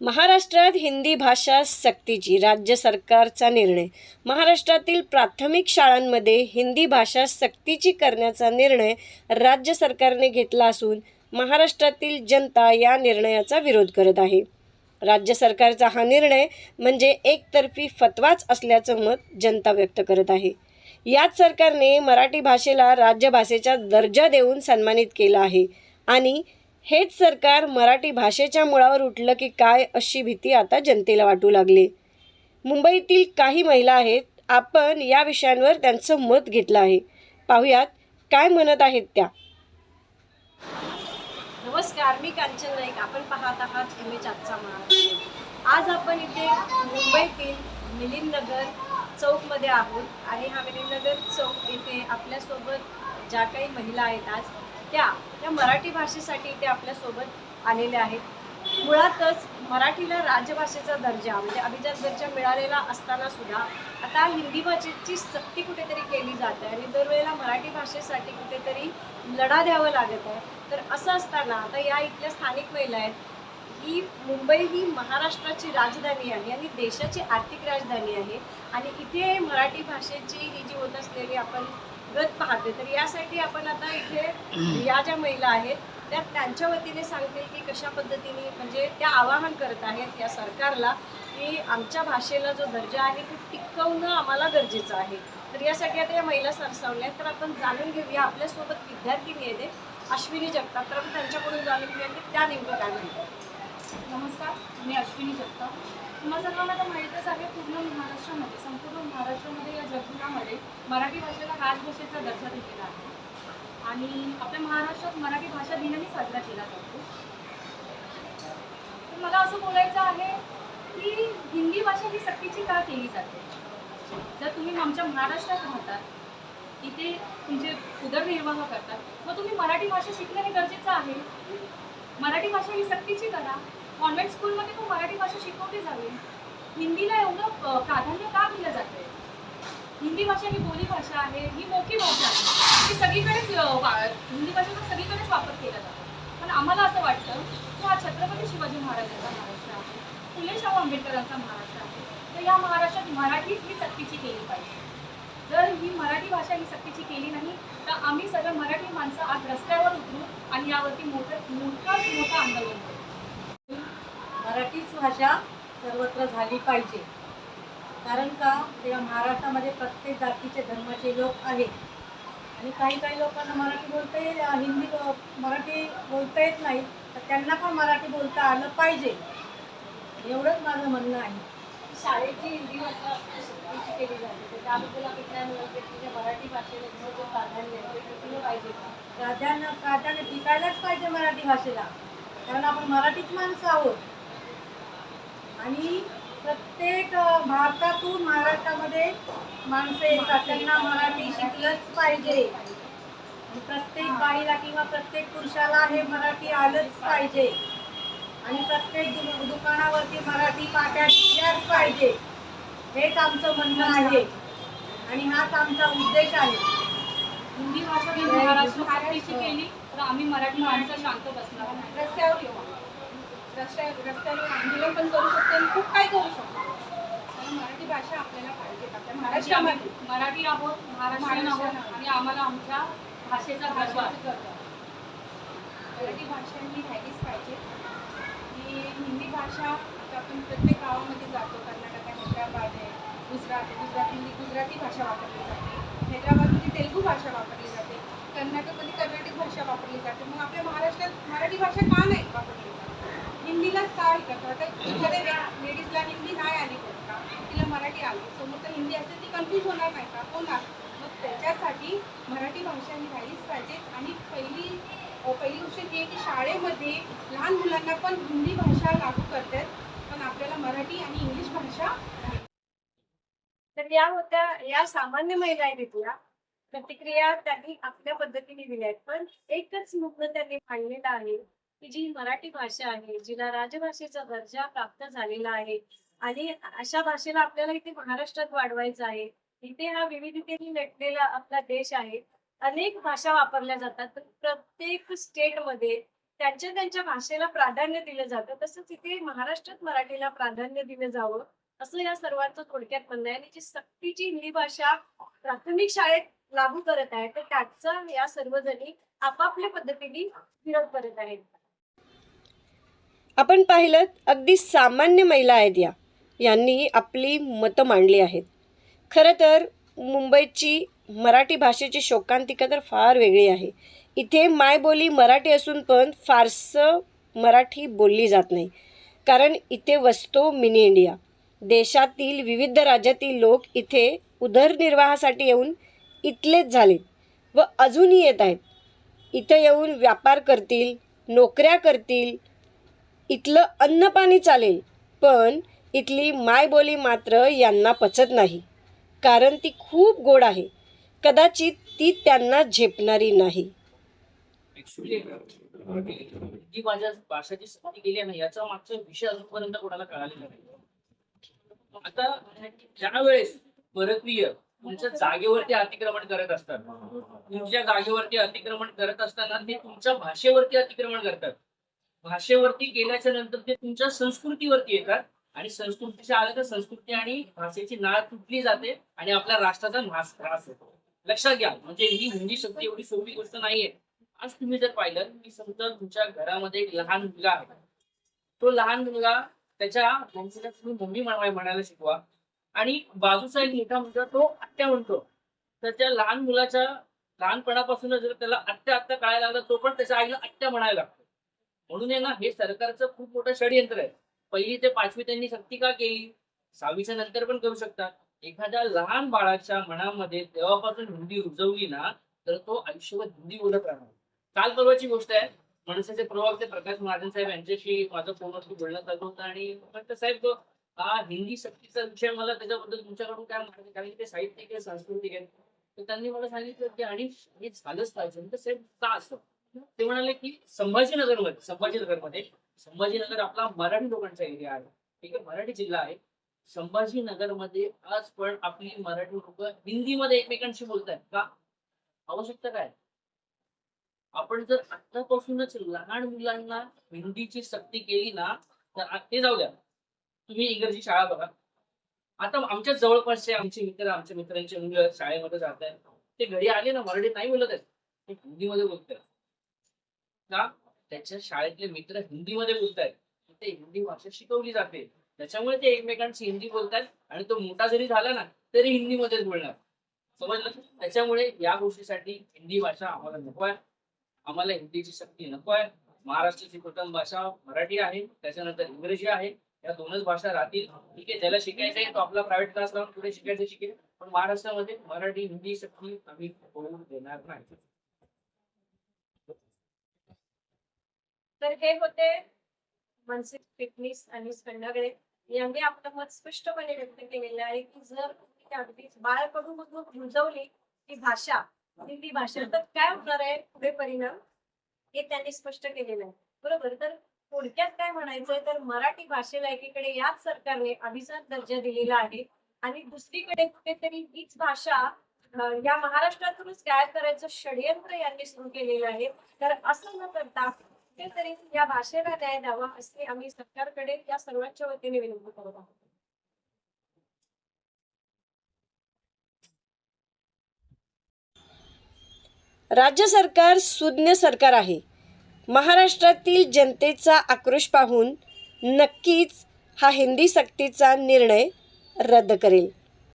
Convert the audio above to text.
महाराष्ट्रात हिंदी भाषा सक्तीची राज्य सरकारचा निर्णय. महाराष्ट्रातील प्राथमिक शाळांमध्ये हिंदी भाषा सक्तीची करण्याचा निर्णय राज्य सरकारने घेतला असून महाराष्ट्रातील जनता या निर्णयाचा विरोध करत आहे. राज्य सरकारचा हा निर्णय म्हणजे एकतर्फी फतवाच असल्याचं मत जनता व्यक्त करत आहे. याच सरकारने मराठी भाषेला राज्यभाषेचा दर्जा देऊन सन्मानित केला आहे आणि हेच सरकार मराठी भाषेच्या मुळावर उठलं की काय अशी भीती आता जनतेला वाटू लागली. मुंबईतील काही महिला आहेत आपण या विषयांवर त्यांचं मत घेतलं आहे. पाहुयात काय म्हणत आहेत त्या. नमस्कार मी कांचन नाईक. आपण पाहत आहात एम एच आजचा महाराष्ट्र आज आपण इथे मुंबईतील मिलिंदनगर चौकमध्ये आहोत आणि हा मिलिंदनगर चौक येथे आपल्यासोबत ज्या काही महिला आहेत आज त्या त्या मराठी भाषेसाठी इथे आपल्यासोबत आलेल्या आहेत. मुळातच मराठीला राजभाषेचा दर्जा म्हणजे अभिजात दर्जा मिळालेला असताना सुद्धा आता हिंदी भाषेची सक्ती कुठेतरी केली जाते आणि दरवेळेला मराठी भाषेसाठी कुठेतरी लढा द्यावा लागत आहे. तर असं असताना आता या इथल्या स्थानिक महिला आहेत. ही मुंबई ही महाराष्ट्राची राजधानी आहे आणि देशाची आर्थिक राजधानी आहे. आणि इथे मराठी भाषेची ही जी होत असलेली आपण गत पाहते. तर यासाठी आपण आता इथे या ज्या महिला आहेत त्या त्यांच्या वतीने सांगतील की कशा पद्धतीने म्हणजे त्या आवाहन करत आहेत या सरकारला की आमच्या भाषेला जो दर्जा आहे तो टिकवणं आम्हाला गरजेचं आहे. तर यासाठी आता या महिला सरसावल्या तर आपण जाणून घेऊया आपल्यासोबत विद्यार्थिनी येते अश्विनी जगताप. तर आपण त्यांच्याकडून जाणून घेऊया की त्या नेमकं काय म्हणतात. नमस्कार मी अश्विनी जगताप. तुम्हाला सर्वांना तर माहीतच आहे पूर्ण महाराष्ट्रामध्ये संपूर्ण महाराष्ट्रामध्ये या जगभरामध्ये मराठी भाषेला राजभाषेचा दर्जा दिलेला आहे. आणि आपल्या महाराष्ट्रात मराठी भाषा दिनही साजरा केला जातो. तर मला असं बोलायचं आहे की हिंदी भाषा ही सक्तीची का केली जाते? जर तुम्ही आमच्या महाराष्ट्रात राहतात इथे तुमचे उदरनिर्वाह करतात मग तुम्ही मराठी भाषा शिकणं हे गरजेचं आहे? मराठी भाषा ही सक्तीची करा कॉन्व्हेंट स्कूलमध्ये पण मराठी भाषा शिकवली जावी. हिंदीला एवढं प्राधान्य का दिलं जाते हिंदी भाषा ही बोली भाषा आहे ही मोठी भाषा आहे. ती सगळीकडेच वा- हिंदी भाषेचा सगळीकडेच वापर केला जातो. पण आम्हाला असं वाटतं की हा छत्रपती शिवाजी महाराजांचा महाराष्ट्र आहे फुले शाहू आंबेडकरांचा महाराष्ट्र आहे. तर या महाराष्ट्रात मराठीच ही सक्तीची केली पाहिजे. जर ही मराठी भाषा ही सक्तीची केली नाही तर आम्ही सगळं मराठी माणसं आज रस्त्यावर उतरू आणि यावरती मोठं मोठं मोठं आंदोलन करू. मराठीच भाषा सर्वत्र झाली पाहिजे. कारण का? या महाराष्ट्रामध्ये प्रत्येक जातीचे धर्माचे लोक आहेत. आणि काही काही लोकांना मराठी बोलता येईल हिंदी मराठी बोलता येत नाही तर त्यांना पण मराठी बोलता आलं पाहिजे. एवढंच माझं म्हणणं आहे. शाळेची हिंदी भाषा केली जाते त्याबद्दल आपण मराठी भाषेला प्राधान्य पाहिजे प्राधान्य प्राधान्य टिकायलाच पाहिजे मराठी भाषेला. कारण आपण मराठीच माणसं आहोत. आणि प्रत्येक भारतातून महाराष्ट्रामध्ये माणसं येतात. त्यांना मराठी शिकलंच पाहिजे. प्रत्येक बाईला किंवा प्रत्येक पुरुषाला हे मराठी आलंच पाहिजे. आणि प्रत्येक दुकानावरती मराठी पाट्या दिल्याच पाहिजे. हेच आमचं म्हणणं आहे. आणि हाच आमचा उद्देश आहे. हिंदी भाषा महाराष्ट्रात सक्तीची केली तर आम्ही मराठी माणसं शांत बसणार. रस्त्यावर येऊ. रस्त्यावर रस्त्यावर आंदोलन पण करू शकतो आणि खूप काही करू शकतो. मराठी भाषा आपल्याला पाहिजे. आपल्या महाराष्ट्रामध्ये मराठी आहोत महाराष्ट्रीयन आहोत आणि आम्हाला आमच्या भाषेचा गर्व आहे. मराठी भाषा ही राहिलीच पाहिजे. ही हिंदी भाषा आपण प्रत्येक गावामध्ये जातो. कर्नाटक आहे हैदराबाद आहे गुजरात गुजरातमध्ये गुजराती भाषा वापरली जाते. हैदराबादमध्ये तेलुगू भाषा वापरली जाते. कर्नाटकमध्ये कर्नाटक भाषा वापरली जाते. मग आपल्या महाराष्ट्रात मराठी भाषा का नाही वापरली जाते? हिंदीलाच का हे करतात एखाद्या लेडीजला हिंदी नाही आली का तिला मराठी आली. समोरचं हिंदी असते ती कन्फ्यूज होणार नाही का? होणार मग त्याच्यासाठी मराठी भाषा ही राहिलीच पाहिजे. आणि पहिली पहिली गोष्ट ही आहे की शाळेमध्ये लहान मुलांना पण हिंदी भाषा लागू करतात. पण आपल्याला मराठी आणि इंग्लिश भाषा तर या होत्या या सामान्य महिला आहेत तिथल्या प्रतिक्रिया त्यांनी आपल्या पद्धतीने दिल्या आहेत. पण एकच मुद्दा त्यांनी मांडलेला आहे. की जी मराठी भाषा आहे जिला राजभाषेचा दर्जा प्राप्त झालेला आहे आणि अशा भाषेला आपल्याला इथे महाराष्ट्रात वाढवायचं आहे. इथे हा विविधतेने नटलेला आपला देश आहे. अनेक भाषा वापरल्या जातात प्रत्येक स्टेटमध्ये त्यांच्या त्यांच्या भाषेला प्राधान्य दिलं जातं. तसंच इथे महाराष्ट्रात मराठीला प्राधान्य दिलं जावं असं या सर्वांचं थोडक्यात म्हणणं आहे. आणि जी सक्तीची हिंदी भाषा प्राथमिक शाळेत लागू करत आहे तर त्याचा या सर्वजणी आपापल्या पद्धतीने विरोध करत आहेत. आपण पाहिलं अगदी सामान्य महिला आहेत या. यांनी आपली मतं मांडली आहेत. खरं तर मुंबईची मराठी भाषेची शोकांतिका तर फार वेगळी आहे. इथे मायबोली मराठी असून पण फारसं मराठी बोलली जात नाही. कारण इथे वसतो मिनी इंडिया. देशातील विविध राज्यातील लोक इथे उदरनिर्वाहासाठी येऊन इथलेच झालेत व अजूनही येत आहेत. इथं येऊन व्यापार करतील नोकऱ्या करतील इथलं अन्न पाणी चालेल पण इथली मायबोली मात्र यांना पचत नाही. कारण ती खूप गोड आहे. कदाचित ती त्यांना झेपणारी नाही. माझ्या आहे ना याचा मागचा विषय अजूनपर्यंत कोणाला कळालेला नाही. आता ज्यावेळेस परकीय तुमच्या जागेवरती अतिक्रमण करत असतात तुमच्या जागेवरती अतिक्रमण करत असताना ते तुमच्या भाषेवरती अतिक्रमण करतात. भाषेवरती गेल्याच्यानंतर ते तुमच्या संस्कृतीवरती येतात. आणि संस्कृतीच्या आलं तर संस्कृती आणि भाषेची नाळ तुटली जाते आणि आपल्या राष्ट्राचा नाश त्रास होतो. लक्षात घ्या म्हणजे ही हिंदी शब्द एवढी सोपी गोष्ट नाहीये. आज तुम्ही जर पाहिलं की समजा तुमच्या घरामध्ये एक लहान मुलगा आहे. तो लहान मुलगा त्याच्या तुम्ही मम्मी म्हणाय म्हणायला शिकवा. आणि बाजूचा एक मोठा मुलगा तो आत्या म्हणतो. तर त्या लहान मुलाच्या लहानपणापासून जर त्याला आत्या आत्या कळायला लागला तो पण त्याच्या आईला आत्या म्हणायला लागतो. म्हणून आहे ना हे सरकारचं खूप मोठं षडयंत्र आहे. पहिली ते पाचवी त्यांनी सक्ती का केली? सहावीच्या नंतर पण करू शकतात. एखाद्या लहान बाळाच्या मनामध्ये तेव्हापासून हिंदी रुजवली ना तर तो आयुष्यभर हिंदी बोलत राहणार. काल परवाची गोष्ट आहे. मनसेचे प्रवक्ते प्रकाश महाजन साहेब यांच्याशी माझं फोनवरती बोलणं चालू होतं आणि फक्त साहेब तो हा हिंदी सक्तीचा विषय मला त्याच्याबद्दल तुमच्याकडून काय माहिती? कारण ते साहित्यिक आहे सांस्कृतिक आहे. तर त्यांनी मला सांगितलं की आणि हे झालंच पाहिजे. तर साहेब का असं? ते म्हणाले की संभाजीनगरमध्ये संभाजीनगरमध्ये संभाजीनगर आपला मराठी लोकांचा एरिया आहे. ठीक आहे मराठी जिल्हा आहे. संभाजीनगरमध्ये आज पण आपली मराठी लोक हिंदीमध्ये एकमेकांशी बोलत आहेत का? आवश्यकता काय? आपण जर आतापासूनच लहान मुलांना हिंदीची सक्ती केली ना तर ते जाऊ द्या. तुम्ही इंग्रजी शाळा बघा. आता आमच्या जवळपासचे आमचे मित्र आमच्या मित्रांचे मुलं शाळेमध्ये जात आहेत ते घरी आले ना मराठीत नाही बोलत आहेत. ते हिंदीमध्ये बोलत आहेत का? त्याच्या शाळेतले मित्र हिंदीमध्ये बोलतायत. ते हिंदी भाषा शिकवली जाते. त्याच्यामुळे ते एकमेकांशी हिंदी बोलतात आणि तो मोठा जरी झाला ना तरी हिंदीमध्येच बोलणार. समजलं? त्याच्यामुळे या गोष्टीसाठी हिंदी भाषा आम्हाला नको आहे. आम्हाला हिंदीची शक्ती नको आहे. महाराष्ट्राची प्रथम भाषा मराठी आहे. त्याच्यानंतर इंग्रजी आहे. या दोनच भाषा राहतील. ठीक आहे ज्याला शिकायचं आहे तो आपला प्रायव्हेट क्लास लावून पुढे शिकायचं शिकेल. पण महाराष्ट्रामध्ये मराठी हिंदी शक्ती आम्ही होऊ देणार नाही. तर हे होते मनसे फिटनेस आणि खंडागळे यांनी आपलं मत स्पष्टपणे व्यक्त केलेलं आहे की जर तुम्ही अगदीच बाळकडून मग रुजवली ती भाषा हिंदी भाषा तर काय होणार आहे? पुढे परिणाम हे त्यांनी स्पष्ट केलेलं आहे. बरोबर? तर थोडक्यात काय म्हणायचंय? तर मराठी भाषेला एकीकडे याच सरकारने अभिजात दर्जा दिलेला आहे आणि दुसरीकडे कुठेतरी हीच भाषा या महाराष्ट्रातूनच गायब करायचं षडयंत्र यांनी सुरू केलेलं आहे. तर असं न करता तरी या भाषेला न्याय द्यावा असे आम्ही सरकारकडे या सर्वांच्या वतीने विनंती करत आहोत. राज्य सरकार सुज्ञ सरकार आहे. महाराष्ट्रातील जनतेचा आक्रोश पाहून नक्कीच हा हिंदी सक्तीचा निर्णय रद्द करेल.